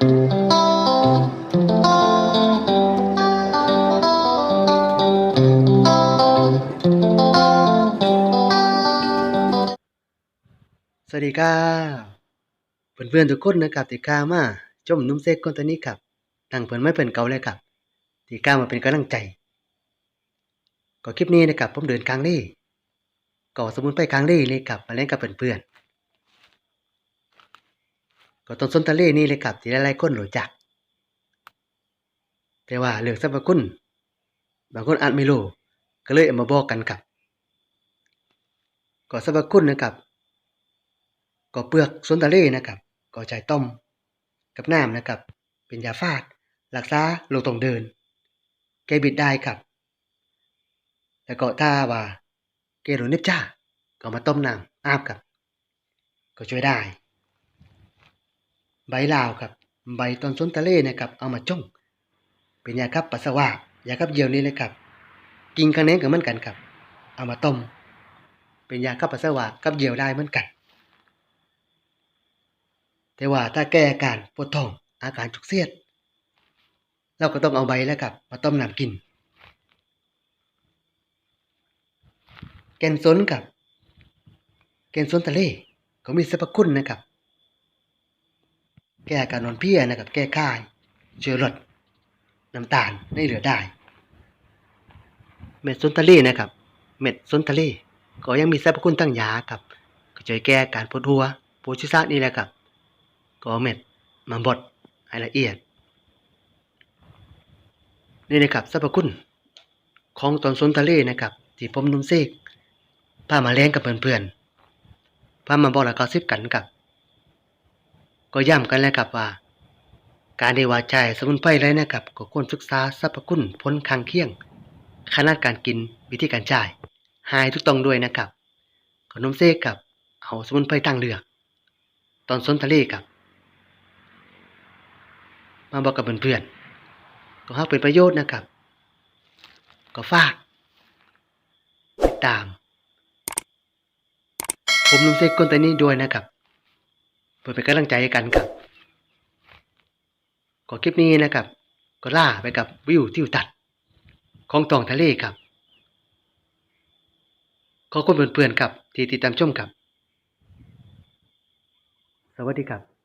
สวัสดีครับเพื่อนๆทุกคนนะครับที่กล้ามาชมนุ่มเซกคนตัวนี้ครับตั้งเพิ่อนไม่เพิ่นเก่าเลยครับที่กล้ามาเป็นกำลังใจ ก็คลิปนี้นะครับผมเดินกลางเล่ก็สมุนไปกลางเล่เลยครับมาเล่นกับเพื่อน ก็ต้นสนทะเลนี่เลยครับ ที่หลายๆคนรู้จัก แต่ว่าเรื่องสรรพคุณบางคนอาจไม่รู้ก็เลยเอามาบอกกันครับก็สรรพคุณนะครับ ก็เปลือกสนทะเลนะครับ ก็ใช้ต้มกับน้ำนะครับ เป็นยาฟาดรักษาโรคต้องเดิน แก้บิดได้ครับ แล้วก็ถ้าว่า แก้โรคเน็บจ้าก็มาต้มน้ำอาบครับ ก็ช่วยได้ ใบลาวครับ ใบต้นสนทะเลนะครับเอามาจ้งเป็นยาขับปัสสาวะยาขับเยียวนี่เลยครับ กินคะแนนก็เหมือนกันครับ เอามาต้ม เป็นยาขับปัสสาวะกับเยียวได้เหมือนกัน แต่ว่าถ้าแก้อาการปวดท้องอาการจุกเสียด เราก็ต้องเอาใบแล้วครับ มาต้มน้ำกิน แกนซนกับ แกนซนทะเลก็มีสรรพคุณนะครับ แก้อาการนอนเพลียนะครับ แก้ค่ายเช่วยลดน้ำตาลในเหลือได้ เม็ดซนทะเลนะครับ เม็ดซนทะเลก็ยังมีสรรพคุณตั้งยาครับก็ช่วยแก้การปวดหัวปวดศีรษะนี่แหละครับ ก็เม็ดมาบดให้ละเอียด นี่นะครับสรรพคุณของตอนสนทะเลนะครับที่ผมนุ่มเสกพามาแล้งกับเพื่อนๆพามาบอกแล้วก็ซิบกันกับ ก็ย้ำกันแล้วครับว่า การที่ว่าใช้สมุนไพรไรนะครับ ก็ควรศึกษาสรรพคุณผลข้างเคียงขนาดการกินวิธีการจ่ายหายทุกต้องด้วยนะครับ ขนมเสกกับเอาสมุนไพรตั้งเลือก ตอนสนทะเลกับ มาบอกกับเพื่อนๆก็หากเป็นประโยชน์นะครับ ก็ฝากติดตาม ผมลุงเซกคนตัวนี้ด้วยนะครับ เพื่อเป็นกำลังใจให้กันครับก็คลิปนี้นะครับ ก็ล่าไปกับวิวทิวทัศน์ของตองทะเลครับ ขอบคุณเพื่อนๆครับ ที่ติดตามชมครับ สวัสดีครับ